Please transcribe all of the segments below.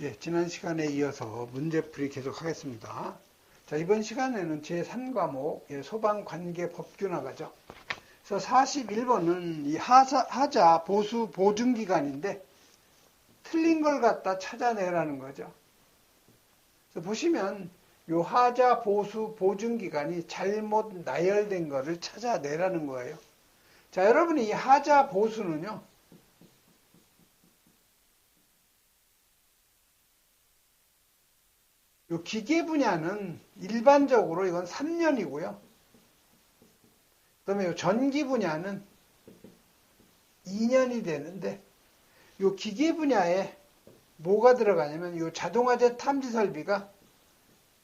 예, 지난 시간에 이어서 문제풀이 계속 하겠습니다. 자, 이번 시간에는 제3과목 예, 소방관계 법규 나가죠. 그래서 41번은 이 하자, 하자 보수 보증기간인데 틀린 걸 갖다 찾아내라는 거죠. 보시면 요 하자 보수 보증기간이 잘못 나열된 거를 찾아내라는 거예요. 자, 여러분이 이 하자 보수는요. 요 기계 분야는 일반적으로 이건 3년이고요. 그다음에 요 전기 분야는 2년이 되는데 요 기계 분야에 뭐가 들어가냐면 요 자동화재 탐지 설비가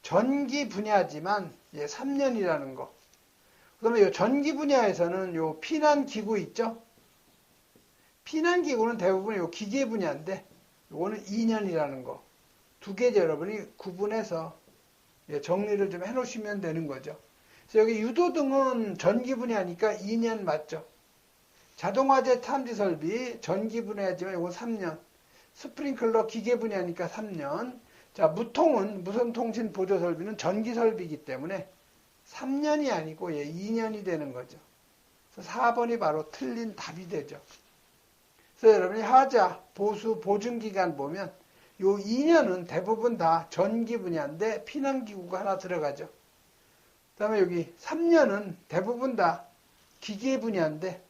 전기 분야지만 예, 3년이라는 거. 그다음에 요 전기 분야에서는 요 피난 기구 있죠? 피난 기구는 대부분 요 기계 분야인데 요거는 2년이라는 거. 두 개죠, 여러분이 구분해서 예, 정리를 좀 해놓으시면 되는 거죠. 그래서 여기 유도 등은 전기 분야니까 2년 맞죠. 자동화재 탐지 설비 전기 분야지만 이건 3년. 스프링클러 기계 분야니까 3년. 자, 무통은 무선통신 보조 설비는 전기 설비이기 때문에 3년이 아니고 예, 2년이 되는 거죠. 그래서 4번이 바로 틀린 답이 되죠. 그래서 여러분이 하자, 보수, 보증 기간 보면 요 2년은 대부분 다 전기 분야인데 피난기구가 하나 들어가죠. 그 다음에 여기 3년은 대부분 다 기계 분야인데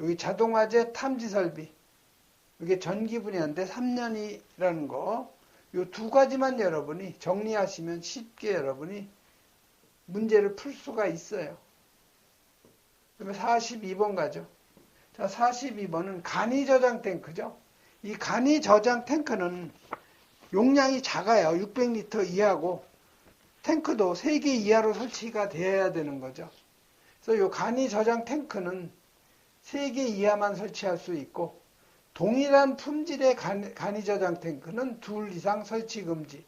여기 자동화재 탐지 설비 이게 전기 분야인데 3년이라는 거 요 두 가지만 여러분이 정리하시면 쉽게 여러분이 문제를 풀 수가 있어요. 그러면 42번 가죠. 자, 42번은 간이 저장 탱크죠. 이 간이 저장 탱크는 용량이 작아요. 600리터 이하고 탱크도 3개 이하로 설치가 되어야 되는 거죠. 그래서 이 간이 저장 탱크는 3개 이하만 설치할 수 있고 동일한 품질의 간, 간이 저장 탱크는 둘 이상 설치 금지.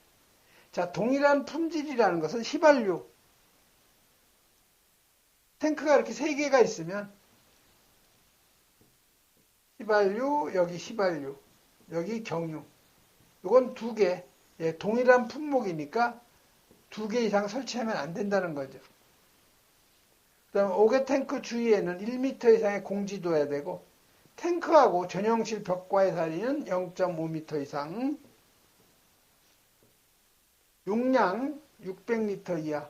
자, 동일한 품질이라는 것은 휘발유. 탱크가 이렇게 3개가 있으면 휘발유, 여기 휘발유, 여기 경유. 이건 두 개, 예, 동일한 품목이니까 두 개 이상 설치하면 안 된다는 거죠. 그 다음 오개 탱크 주위에는 1m 이상의 공지 둬야 되고 탱크하고 전용실 벽과의 사이는 0.5m 이상 용량 600리터 이하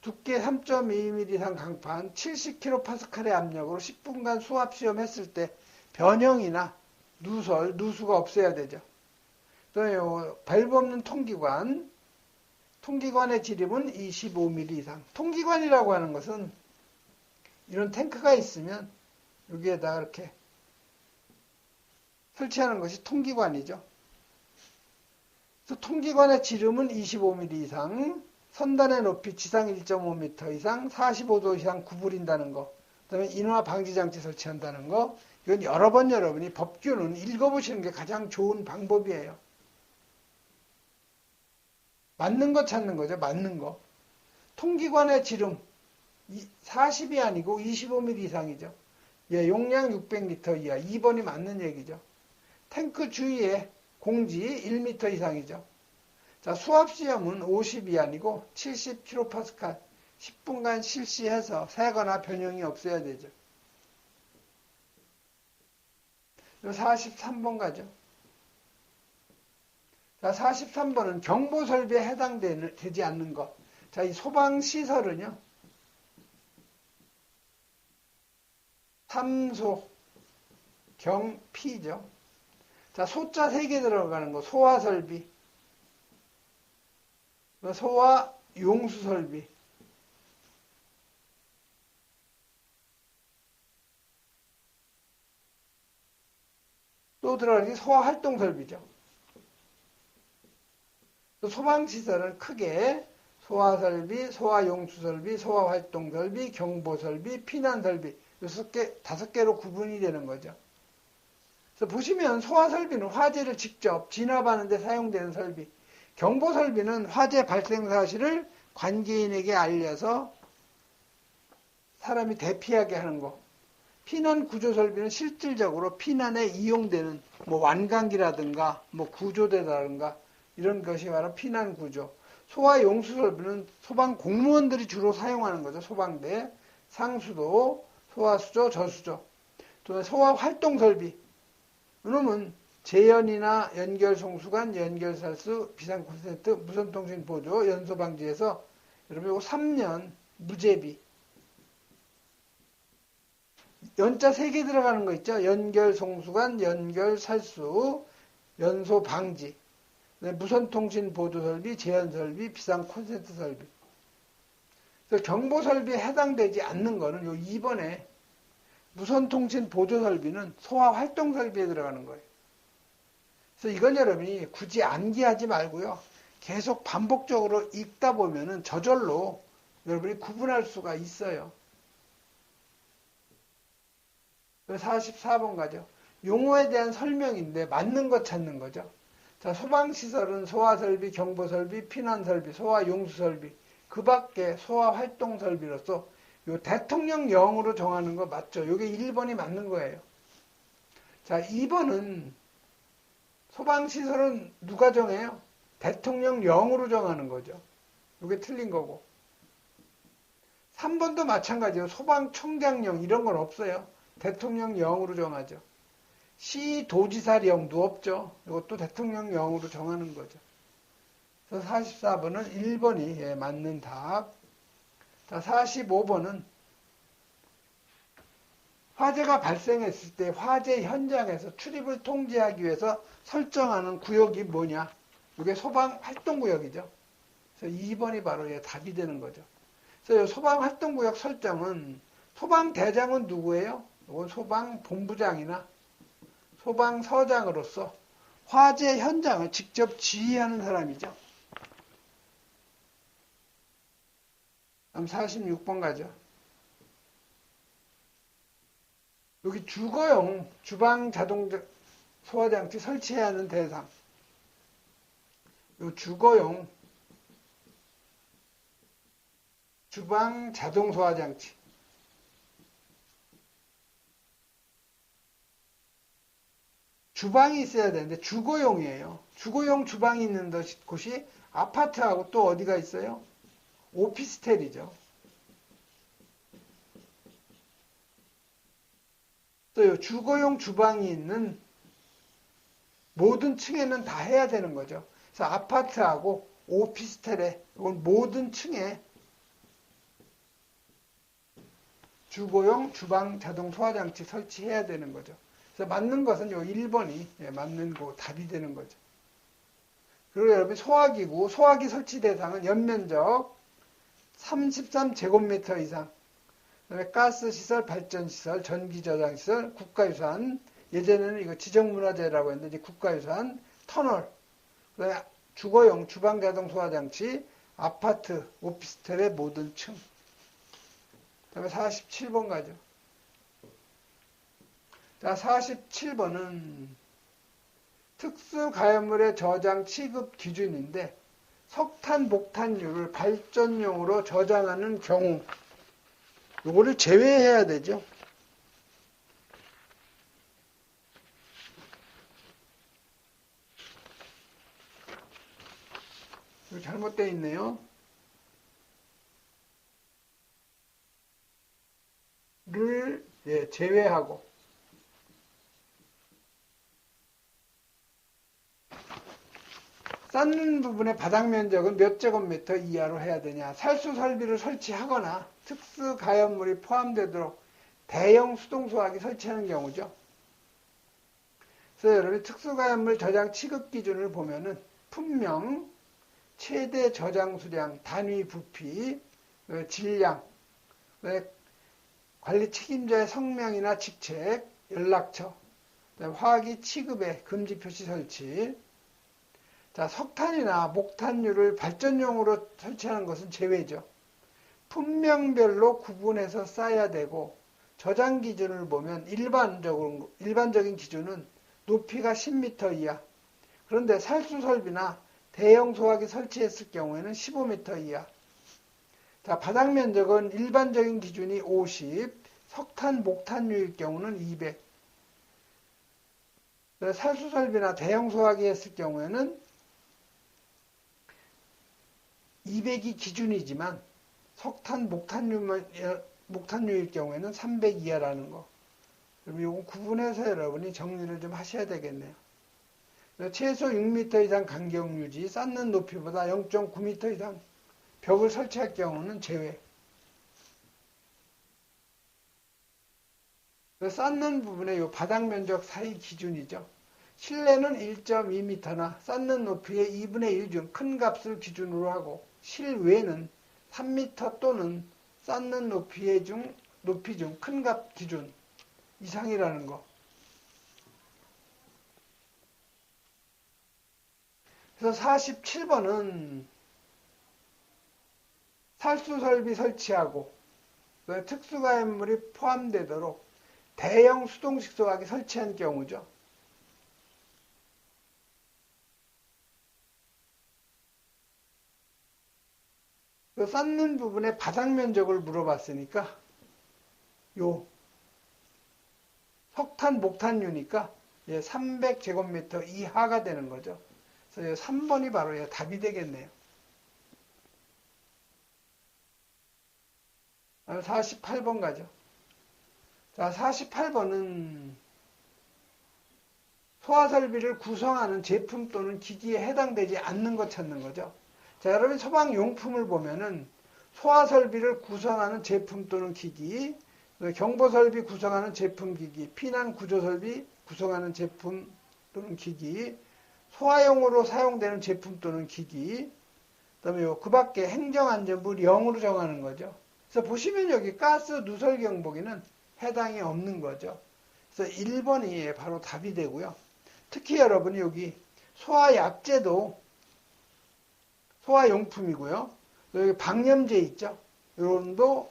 두께 3.2mm 이상 강판 70kPa의 압력으로 10분간 수압 시험했을 때 변형이나 누설, 누수가 없어야 되죠. 또 밸브 없는 통기관, 통기관의 지름은 25mm 이상. 통기관이라고 하는 것은 이런 탱크가 있으면 여기에다 이렇게 설치하는 것이 통기관이죠. 그래서 통기관의 지름은 25mm 이상, 선단의 높이 지상 1.5m 이상, 45도 이상 구부린다는 거, 그 다음에 인화 방지 장치 설치한다는 거, 이건 여러 번 여러분이 법규는 읽어보시는 게 가장 좋은 방법이에요. 맞는 거 찾는 거죠. 맞는 거. 통기관의 지름 40이 아니고 25mm 이상이죠. 예, 용량 600리터 이하 2번이 맞는 얘기죠. 탱크 주위에 공지 1m 이상이죠. 자, 수압 시험은 50이 아니고 70kPa 10분간 실시해서 새거나 변형이 없어야 되죠. 43번 가죠. 자, 43번은 경보 설비에 해당되지 않는 것. 자, 이 소방 시설은요. 삼소 경 피죠. 자, 소자 3개 들어가는 거. 소화 설비. 소화 용수 설비. 또 들어가는 게 소화 활동 설비죠. 소방시설은 크게 소화설비, 소화용수설비, 소화활동설비, 경보설비, 피난설비 여섯 개, 다섯 개로 구분이 되는 거죠. 그래서 보시면 소화설비는 화재를 직접 진압하는 데 사용되는 설비, 경보설비는 화재 발생 사실을 관계인에게 알려서 사람이 대피하게 하는 거, 피난 구조 설비는 실질적으로 피난에 이용되는 뭐 완강기라든가 뭐 구조대라든가 이런 것이 바로 피난 구조. 소화 용수 설비는 소방 공무원들이 주로 사용하는 거죠. 소방대, 상수도, 소화수조, 저수조. 또 소화 활동 설비. 그러면 재연이나 연결 송수관, 연결 살수, 비상 콘센트, 무선 통신 보조, 연소 방지에서 여러분 이거 3년 무제비. 연자 3개 들어가는 거 있죠? 연결 송수관, 연결 살수, 연소 방지. 무선 통신 보조 설비, 재연 설비, 비상 콘센트 설비. 경보 설비에 해당되지 않는 거는 요 2번에 무선 통신 보조 설비는 소화 활동 설비에 들어가는 거예요. 그래서 이건 여러분이 굳이 암기하지 말고요. 계속 반복적으로 읽다 보면은 저절로 여러분이 구분할 수가 있어요. 44번 가죠. 용어에 대한 설명인데 맞는 것 찾는 거죠. 자, 소방시설은 소화설비, 경보설비, 피난설비, 소화용수설비, 그 밖에 소화활동설비로서 요 대통령령으로 정하는 거 맞죠? 요게 1번이 맞는 거예요. 자, 2번은 소방시설은 누가 정해요? 대통령령으로 정하는 거죠. 요게 틀린 거고. 3번도 마찬가지예요. 소방청장령 이런 건 없어요. 대통령령으로 정하죠. 시도지사령도 없죠. 이것도 대통령령으로 정하는 거죠. 그래서 44번은 1번이 예, 맞는 답. 자, 45번은 화재가 발생했을 때 화재 현장에서 출입을 통제하기 위해서 설정하는 구역이 뭐냐? 이게 소방 활동 구역이죠. 그래서 2번이 바로 예, 답이 되는 거죠. 그래서 소방 활동 구역 설정은 소방 대장은 누구예요? 이건 소방 본부장이나 소방 서장으로서 화재 현장을 직접 지휘하는 사람이죠. 다음 46번 가죠. 여기 주거용 주방 자동 소화장치 설치해야 하는 대상. 요 주거용 주방 자동 소화장치. 주방이 있어야 되는데 주거용이에요. 주거용 주방이 있는 곳이 아파트하고 또 어디가 있어요? 오피스텔이죠. 또 주거용 주방이 있는 모든 층에는 다 해야 되는 거죠. 그래서 아파트하고 오피스텔에 이건 모든 층에 주거용 주방 자동 소화장치 설치해야 되는 거죠. 그래서 맞는 것은 요 1번이 예, 맞는 거 답이 되는 거죠. 그리고 여러분 소화기구, 소화기 설치 대상은 연면적 33제곱미터 이상, 그다음에 가스 시설, 발전 시설, 전기 저장 시설, 국가유산, 예전에는 이거 지정문화재라고 했는데 국가유산, 터널, 그다음에 주거용 주방 자동 소화 장치, 아파트, 오피스텔의 모든 층. 그다음에 47번 가죠. 자, 47번은 특수 가연물의 저장 취급 기준인데 석탄, 목탄류를 발전용으로 저장하는 경우 요거를 제외해야 되죠. 잘못되어 있네요. 를 예, 제외하고 쌓는 부분의 바닥 면적은 몇 제곱미터 이하로 해야 되냐. 살수 설비를 설치하거나 특수 가연물이 포함되도록 대형 수동소화기 설치하는 경우죠. 그래서 여러분이 특수 가연물 저장 취급 기준을 보면은 품명, 최대 저장 수량, 단위 부피, 그 질량, 관리 책임자의 성명이나 직책, 연락처, 화학이 취급의 금지 표시 설치, 자, 석탄이나 목탄류를 발전용으로 설치하는 것은 제외죠. 품명별로 구분해서 쌓아야 되고 저장 기준을 보면 일반적으로, 일반적인 기준은 높이가 10m 이하. 그런데 살수 설비나 대형 소화기 설치했을 경우에는 15m 이하. 자, 바닥 면적은 일반적인 기준이 50, 석탄, 목탄유일 경우는 200. 살수 설비나 대형 소화기 했을 경우에는 200이 기준이지만 석탄, 목탄유, 목탄유일 경우에는 300 이하라는 거. 그럼 이거 구분해서 여러분이 정리를 좀 하셔야 되겠네요. 최소 6m 이상 간격 유지, 쌓는 높이보다 0.9m 이상 벽을 설치할 경우는 제외. 쌓는 부분의 이 바닥 면적 사이 기준이죠. 실내는 1.2m나 쌓는 높이의 2분의 1중 큰 값을 기준으로 하고 실외는 3m 또는 쌓는 높이의 중 높이 중 큰 값 기준 이상이라는 거. 그래서 47번은 살수 설비 설치하고 특수가연물이 포함되도록 대형 수동식 소화기 설치한 경우죠. 쌓는 부분의 바닥 면적을 물어봤으니까 요 석탄 목탄유니까 300제곱미터 이하가 되는 거죠. 그래서 3번이 바로 답이 되겠네요. 48번 가죠. 자, 48번은 소화설비를 구성하는 제품 또는 기기에 해당되지 않는 것 찾는 거죠. 자, 여러분 소방용품을 보면은 소화설비를 구성하는 제품 또는 기기, 경보설비 구성하는 제품 기기, 피난구조설비 구성하는 제품 또는 기기, 소화용으로 사용되는 제품 또는 기기, 그 다음에 그 밖에 행정안전부 0으로 정하는 거죠. 그래서 보시면 여기 가스 누설 경보기는 해당이 없는 거죠. 그래서 1번이 바로 답이 되고요. 특히 여러분이 여기 소화약제도 소화용품이고요. 여기 방염제 있죠. 이런도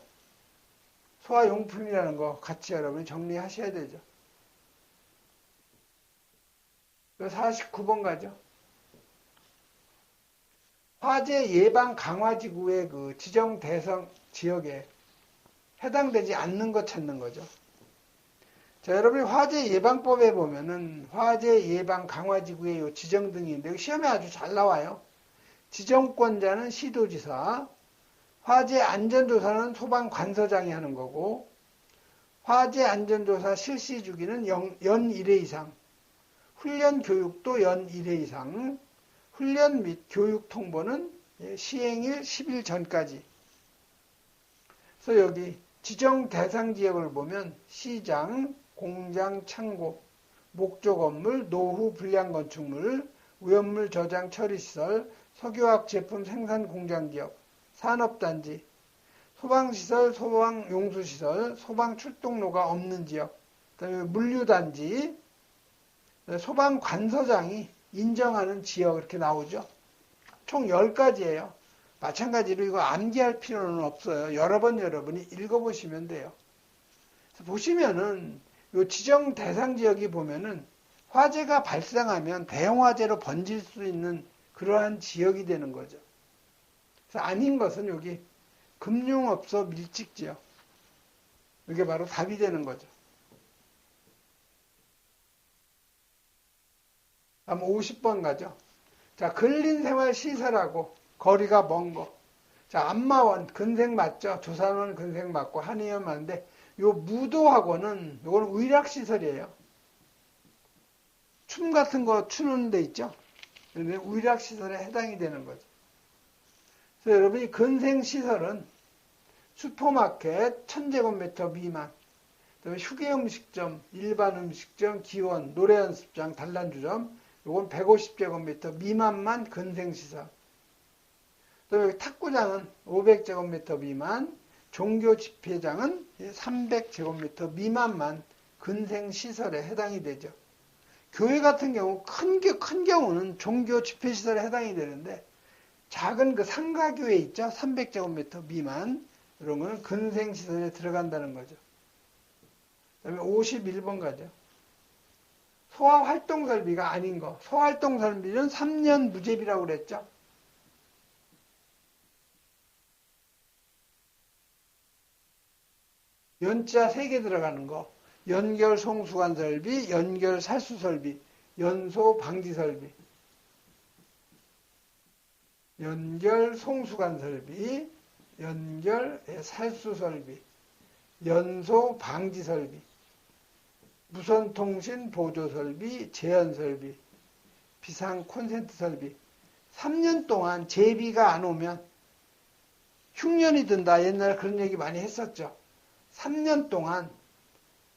소화용품이라는 거 같이 여러분이 정리하셔야 되죠. 49번 가죠. 화재 예방 강화지구의 그 지정 대상 지역에 해당되지 않는 것 찾는 거죠. 자, 여러분이 화재 예방법에 보면은 화재 예방 강화지구의 지정 등이 있는데 시험에 아주 잘 나와요. 지정권자는 시도지사, 화재 안전조사는 소방관서장이 하는 거고, 화재 안전조사 실시 주기는 연 1회 이상, 훈련 교육도 연 1회 이상, 훈련 및 교육 통보는 시행일 10일 전까지. 그래서 여기 지정 대상 지역을 보면 시장, 공장, 창고, 목조 건물, 노후 불량 건축물, 위험물 저장 처리시설, 석유화학 제품 생산 공장 지역, 산업단지, 소방시설, 소방용수시설, 소방출동로가 없는 지역, 그다음에 물류단지, 소방관서장이 인정하는 지역 이렇게 나오죠. 총 10가지예요. 마찬가지로 이거 암기할 필요는 없어요. 여러 번 여러분이 읽어보시면 돼요. 보시면은 요 지정 대상 지역이 보면은 화재가 발생하면 대형 화재로 번질 수 있는 그러한 지역이 되는 거죠. 그래서 아닌 것은 여기 금융업소 밀집 지역. 이게 바로 답이 되는 거죠. 다음 50번 가죠. 자, 근린생활 시설하고 거리가 먼 거. 자, 안마원 근생 맞죠? 조산원 근생 맞고 한의원 맞는데 요 무도학원은 요거는 의락시설이에요. 춤 같은 거 추는 데 있죠? 근데 의락시설에 해당이 되는 거죠. 그래서 여러분이 근생 시설은 슈퍼마켓 1000제곱미터 미만, 휴게 음식점, 일반 음식점, 기원, 노래 연습장, 단란주점, 요건 150제곱미터 미만만 근생 시설. 또 여기 탁구장은 500제곱미터 미만, 종교 집회장은 300제곱미터 미만만 근생 시설에 해당이 되죠. 교회 같은 경우 큰, 큰 경우는 종교 집회시설에 해당이 되는데 작은 그 상가교회 있죠? 300제곱미터 미만 이런 거는 근생시설에 들어간다는 거죠. 그 다음에 51번 가죠. 소아활동설비가 아닌 거. 소아활동설비는 3년 무제비라고 그랬죠. 연자 3개 들어가는 거. 연결 송수관 설비, 연결 살수 설비, 연소 방지 설비. 연결 송수관 설비, 연결 살수 설비, 연소 방지 설비, 무선 통신 보조 설비, 제한 설비, 비상 콘센트 설비. 3년 동안 제비가 안 오면 흉년이 든다. 옛날에 그런 얘기 많이 했었죠. 3년 동안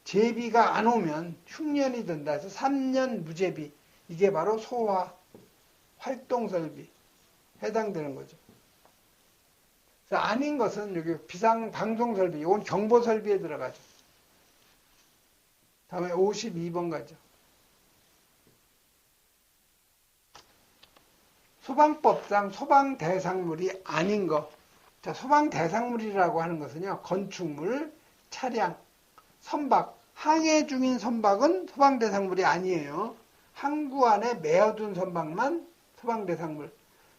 제비가 안 오면 흉년이 든다. 해서 3년 무제비. 이게 바로 소화 활동 설비 해당되는 거죠. 아닌 것은 여기 비상 방송 설비, 이건 경보 설비에 들어가죠. 다음에 52번 가죠. 소방법상 소방 대상물이 아닌 것. 자, 소방 대상물이라고 하는 것은요, 건축물, 차량, 선박, 항해 중인 선박은 소방 대상물이 아니에요. 항구 안에 메어둔 선박만 소방 대상물.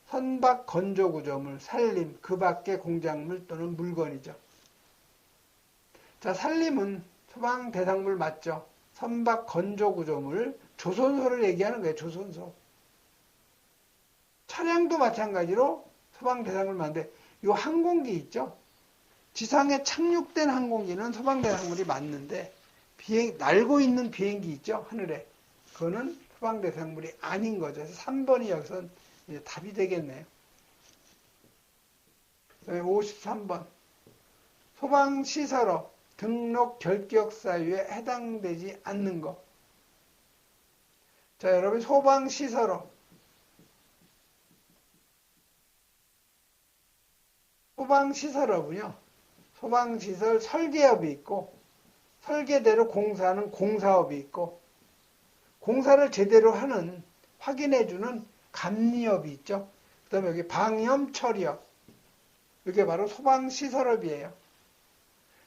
선박 건조 구조물, 살림, 그 밖의 공작물 또는 물건이죠. 자, 살림은 소방 대상물 맞죠? 선박 건조 구조물, 조선소를 얘기하는 거예요, 조선소. 차량도 마찬가지로 소방 대상물 맞는데, 이 항공기 있죠? 지상에 착륙된 항공기는 소방 대 상물이 맞는데, 비행, 날고 있는 비행기 있죠? 하늘에. 그거는 소방 대 상물이 아닌 거죠. 그래서 3번이 여기서 답이 되겠네요. 53번. 소방시설업 등록 결격 사유에 해당되지 않는 것. 자, 여러분 소방시설업 소방시설업은요. 소방시설 설계업이 있고 설계대로 공사하는 공사업이 있고 공사를 제대로 하는 확인해주는 감리업이 있죠. 그 다음에 여기 방염 처리업 이게 바로 소방시설업이에요.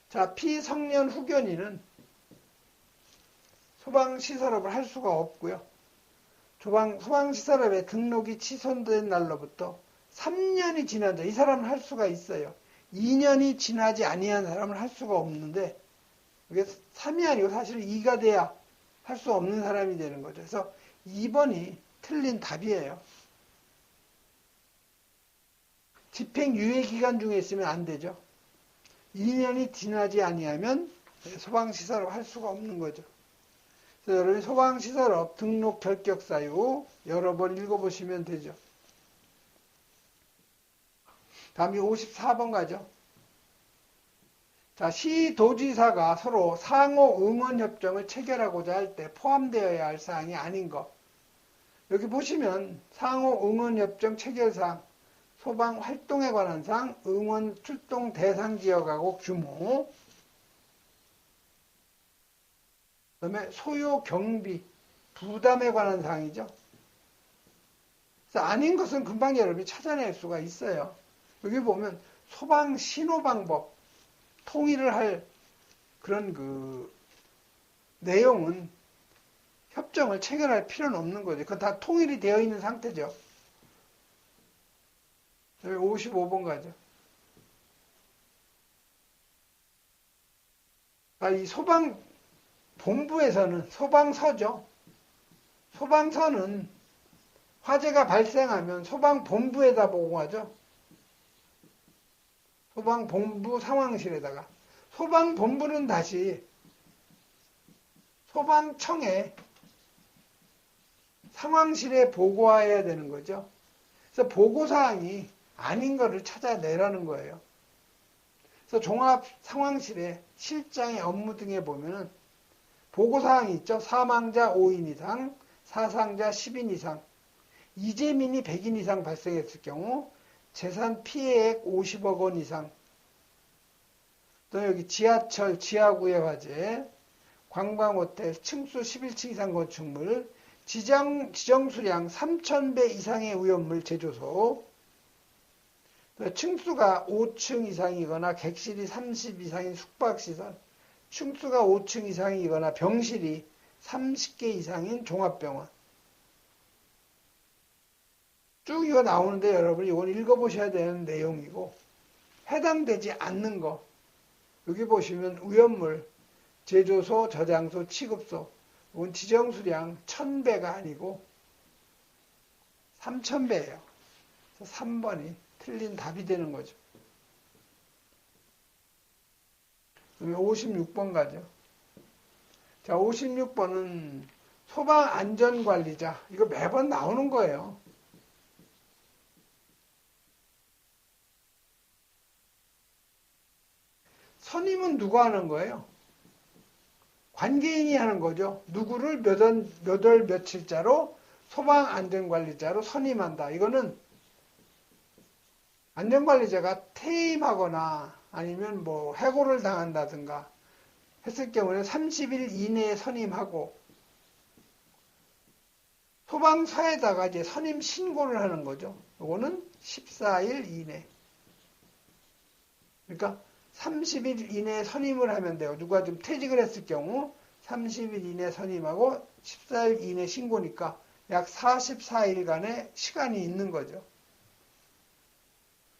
자, 피성년 후견인은 소방시설업을 할 수가 없고요. 소방, 소방시설업에 등록이 취소된 날로부터 3년이 지난다. 이 사람은 할 수가 있어요. 2년이 지나지 아니한 사람은 할 수가 없는데 이게 3이 아니고 사실 2가 돼야 할 수 없는 사람이 되는 거죠. 그래서 2번이 틀린 답이에요. 집행 유예 기간 중에 있으면 안 되죠. 2년이 지나지 아니하면 소방시설업 할 수가 없는 거죠. 그래서 여러분 소방시설업 등록 결격 사유 여러 번 읽어보시면 되죠. 다음이 54번 가죠. 자, 시 도지사가 서로 상호 응원 협정을 체결하고자 할 때 포함되어야 할 사항이 아닌 것. 여기 보시면 상호 응원 협정 체결 사항 소방 활동에 관한 상, 응원 출동 대상 지역하고 규모, 그 다음에 소요 경비, 부담에 관한 사항이죠. 아닌 것은 금방 여러분이 찾아낼 수가 있어요. 여기 보면 소방 신호 방법, 통일을 할 그런 그 내용은 협정을 체결할 필요는 없는 거죠. 그건 다 통일이 되어 있는 상태죠. 여기 55번 가죠. 아, 이 소방 본부에서는 소방서죠. 소방서는 화재가 발생하면 소방 본부에다 보고하죠. 소방본부 상황실에다가 소방본부는 다시 소방청에 상황실에 보고해야 되는 거죠. 그래서 보고사항이 아닌 거를 찾아내라는 거예요. 그래서 종합 상황실에 실장의 업무 등에 보면은 보고사항이 있죠. 사망자 5인 이상, 사상자 10인 이상, 이재민이 100인 이상 발생했을 경우 재산 피해액 50억 원 이상, 또 여기 지하철 지하구의 화재, 관광호텔 층수 11층 이상 건축물, 지정, 지정수량 3,000배 이상의 위험물 제조소, 층수가 5층 이상이거나 객실이 30 이상인 숙박시설, 층수가 5층 이상이거나 병실이 30개 이상인 종합병원. 쭉 이거 나오는데 여러분 이건 읽어보셔야 되는 내용이고 해당되지 않는 거 여기 보시면 위험물, 제조소, 저장소, 취급소, 이건 지정 수량 1000배가 아니고 3000배예요. 3번이 틀린 답이 되는 거죠. 그러면 56번 가죠. 자, 56번은 소방안전관리자. 이거 매번 나오는 거예요. 선임은 누가 하는 거예요? 관계인이 하는 거죠. 누구를 몇 월, 몇월 며칠자로 소방 안전관리자로 선임한다. 이거는 안전관리자가 퇴임하거나 아니면 뭐 해고를 당한다든가 했을 경우에 30일 이내에 선임하고 소방서에다가 이제 선임 신고를 하는 거죠. 이거는 14일 이내. 그러니까 30일 이내에 선임을 하면 돼요. 누가 좀 퇴직을 했을 경우 30일 이내 선임하고 14일 이내 신고니까 약 44일간의 시간이 있는 거죠.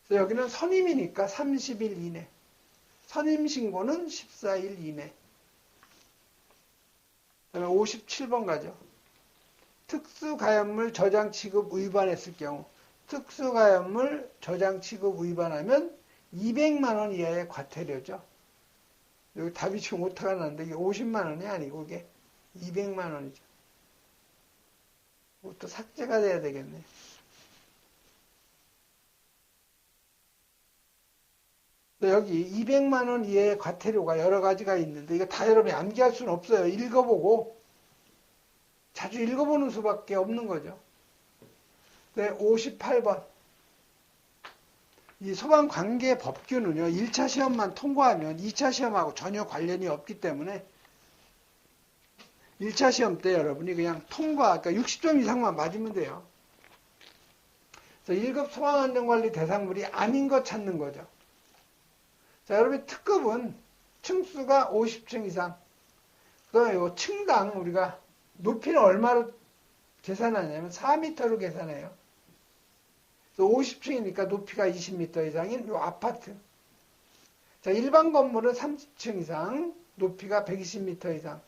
그래서 여기는 선임이니까 30일 이내. 선임 신고는 14일 이내. 그 다음에 57번 가죠. 특수가염물 저장 취급 위반했을 경우 특수가염물 저장 취급 위반하면 200만 원 이하의 과태료죠. 여기 지금 오타가 났는데 이게 50만 원이 아니고 이게 200만 원이죠. 또 삭제가 돼야 되겠네. 여기 200만 원 이하의 과태료가 여러 가지가 있는데 이거 다 여러분이 암기할 수는 없어요. 읽어보고 자주 읽어보는 수밖에 없는 거죠. 네, 58번. 이 소방 관계 법규는요, 1차 시험만 통과하면 2차 시험하고 전혀 관련이 없기 때문에 1차 시험 때 여러분이 그냥 통과, 그러니까 60점 이상만 맞으면 돼요. 그래서 1급 소방안전관리 대상물이 아닌 것 찾는 거죠. 자, 여러분 특급은 층수가 50층 이상. 그다음에 층당 우리가 높이는 얼마로 계산하냐면 4m로 계산해요. 50층이니까 높이가 20m 이상인 이 아파트. 자, 일반 건물은 30층 이상, 높이가 120m 이상.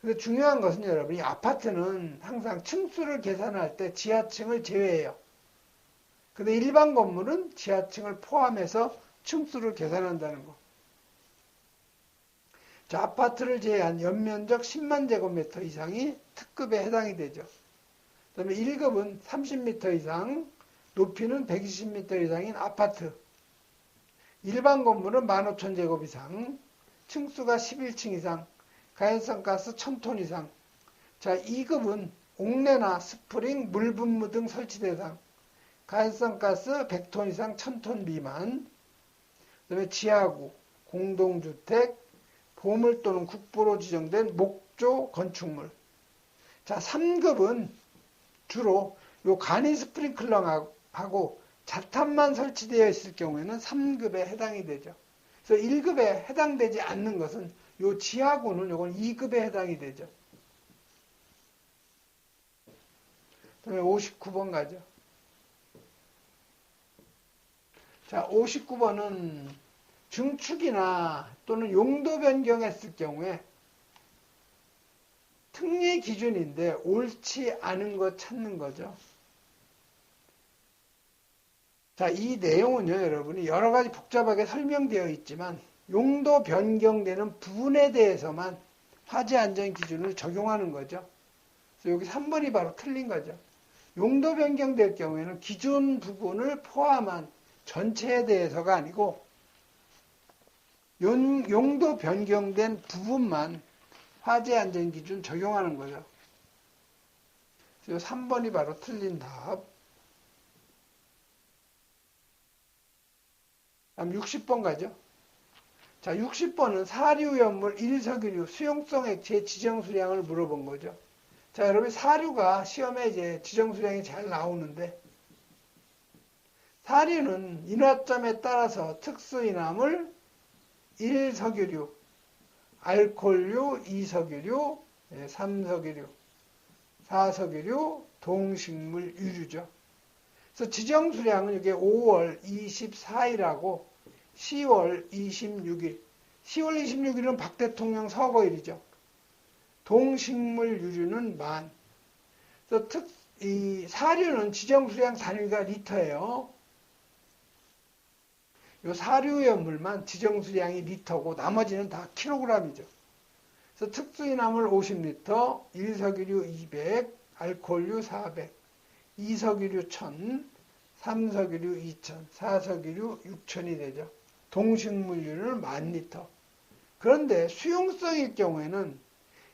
근데 중요한 것은 여러분, 이 아파트는 항상 층수를 계산할 때 지하층을 제외해요. 근데 일반 건물은 지하층을 포함해서 층수를 계산한다는 거. 자, 아파트를 제외한 연면적 10만 제곱미터 이상이 특급에 해당이 되죠. 그 다음에 1급은 30m 이상, 높이는 120m 이상인 아파트. 일반 건물은 15,000제곱 이상, 층수가 11층 이상, 가연성 가스 1000톤 이상. 자, 2급은 옥내나 스프링, 물분무 등 설치 대상, 가연성 가스 100톤 이상 1000톤 미만, 그 다음에 지하구, 공동주택, 보물 또는 국보로 지정된 목조 건축물. 자, 3급은 주로 요 간이 스프링클러하고 자탄만 설치되어 있을 경우에는 3급에 해당이 되죠. 그래서 1급에 해당되지 않는 것은 요 지하구는 요건 2급에 해당이 되죠. 그다음에 59번 가죠. 자, 59번은 증축이나 또는 용도 변경했을 경우에 특례 기준인데 옳지 않은 것 찾는 거죠. 자, 이 내용은요, 여러분이 여러 가지 복잡하게 설명되어 있지만 용도 변경되는 부분에 대해서만 화재 안전 기준을 적용하는 거죠. 그래서 여기 3번이 바로 틀린 거죠. 용도 변경될 경우에는 기준 부분을 포함한 전체에 대해서가 아니고 용도 변경된 부분만 화재 안전 기준 적용하는 거죠. 그래서 3번이 바로 틀린 답. 다음 60번 가죠. 자, 60번은 사류 연물 1석유류 수용성 액체 지정 수량을 물어본 거죠. 자, 여러분 사류가 시험에 이제 지정 수량이 잘 나오는데 사류는 인화점에 따라서 특수인함을 1석유류, 알코올류, 2석유류, 3석유류, 4석유류, 동식물 유류죠. 그래서 지정 수량은 이게 5월 24일하고 10월 26일. 10월 26일은 박 대통령 서거일이죠. 동식물 유류는 만. 또 특, 이 사료는 지정 수량 단위가 리터예요. 요 사료의 물만 지정 수량이 리터고 나머지는 다 킬로그램이죠. 그래서 특수인화물 50리터, 일석유류 200, 알코올류 400, 이석유류 1000, 삼석유류 2000, 사석유류 6000이 되죠. 동식물유를 10,000리터. 그런데 수용성일 경우에는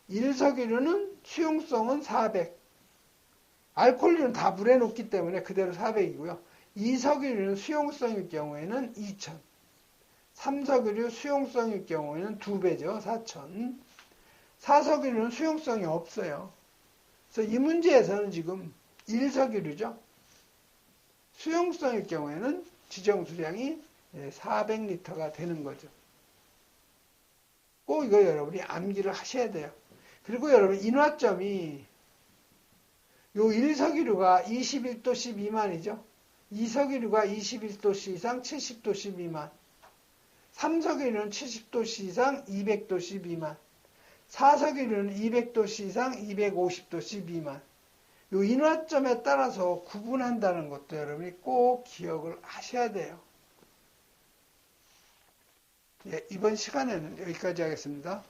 일석유류는 수용성은 400, 알코올류는 다 물에 녹기 때문에 그대로 400이고요. 이석유류는 수용성일 경우에는 2000, 삼석유류 수용성일 경우에는 2배죠. 4000, 사석유류는 수용성이 없어요. 그래서 이 문제에서는 지금 일석유류죠. 수용성일 경우에는 지정 수량이 400리터가 되는 거죠. 꼭 이거 여러분이 암기를 하셔야 돼요. 그리고 여러분 인화점이 요 일석유류가 21도씨 미만이죠. 이석유류가 21도씨 이상 70도씨 미만. 삼석유류는 70도씨 이상 200도씨 미만. 사석유류는 200도씨 이상 250도씨 미만. 요 인화점에 따라서 구분한다는 것도 여러분이 꼭 기억을 하셔야 돼요. 예, 이번 시간에는 여기까지 하겠습니다.